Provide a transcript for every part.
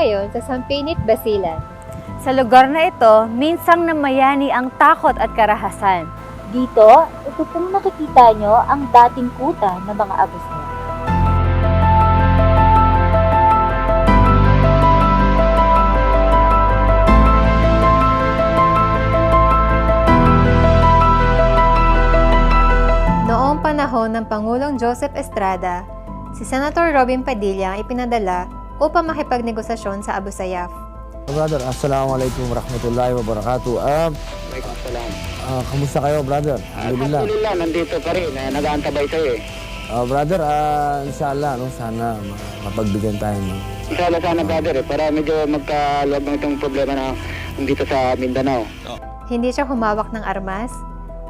ngayon sa Sampinit, Basilan. Sa lugar na ito, minsang namayani ang takot at karahasan. Dito, ito pong nakikita nyo ang dating kuta ng mga abusero. Noong panahon ng Pangulong Joseph Estrada, si Senator Robin Padilla ang ipinadala upang makipagnegosasyon sa Abu Sayyaf. Brother, assalamualaikum warahmatullahi wabarakatuh. Ah, Waalaikumsalam. ah, kamusta kayo, brother? Alhamdulillah. Alhamdulillah, nandito pa rin. Eh, nag-aantabay sa'yo eh. Ah, brother, ah, inshallah, no, sana ma- mapagbigyan tayo ng Inshallah sana brother eh, para medyo magkaluwag ng itong problema na dito sa Mindanao. Hindi siya humawak ng armas.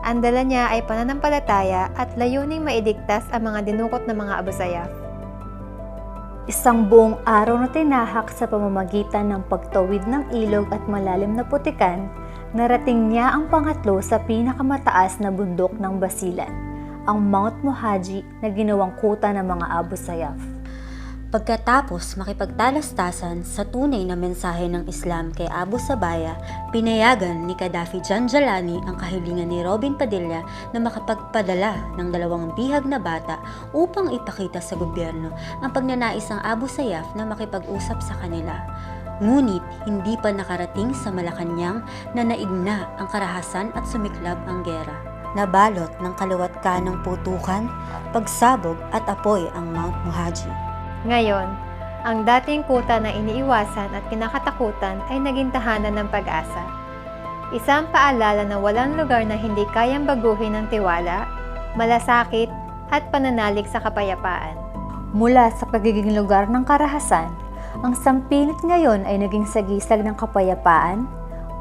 Ang dala niya ay pananampalataya at layuning maidigtas ang mga dinukot ng mga Abu Sayyaf. Isang buong araw na tinahak sa pamamagitan ng pagtawid ng ilog at malalim na putikan, narating niya ang pangatlo sa pinakamataas na bundok ng Basilan, ang Mount Mohaji na ginawang kuta ng mga Abu Sayyaf. Pagkatapos makipagtalastasan sa tunay na mensahe ng Islam kay Abu Sabaya, pinayagan ni Gaddafi Janjalani ang kahilingan ni Robin Padilla na makapagpadala ng dalawang bihag na bata upang ipakita sa gobyerno ang pagnanais ng Abu Sayyaf na makipag-usap sa kanila. Ngunit hindi pa nakarating sa Malacanang na naigna ang karahasan at sumiklab ang gera. Nabalot ng kaluwat ka ng putukan, pagsabog at apoy ang Mount Muhaji. Ngayon, ang dating kuta na iniiwasan at kinakatakutan ay naging tahanan ng pag-asa. Isang paalala na walang lugar na hindi kayang baguhin ng tiwala, malasakit at pananalig sa kapayapaan. Mula sa pagiging lugar ng karahasan, ang Sampinit ngayon ay naging sagisag ng kapayapaan,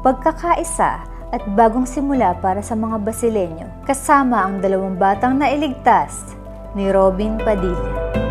pagkakaisa at bagong simula para sa mga Basilenyo, kasama ang dalawang batang nailigtas ni Robin Padilla.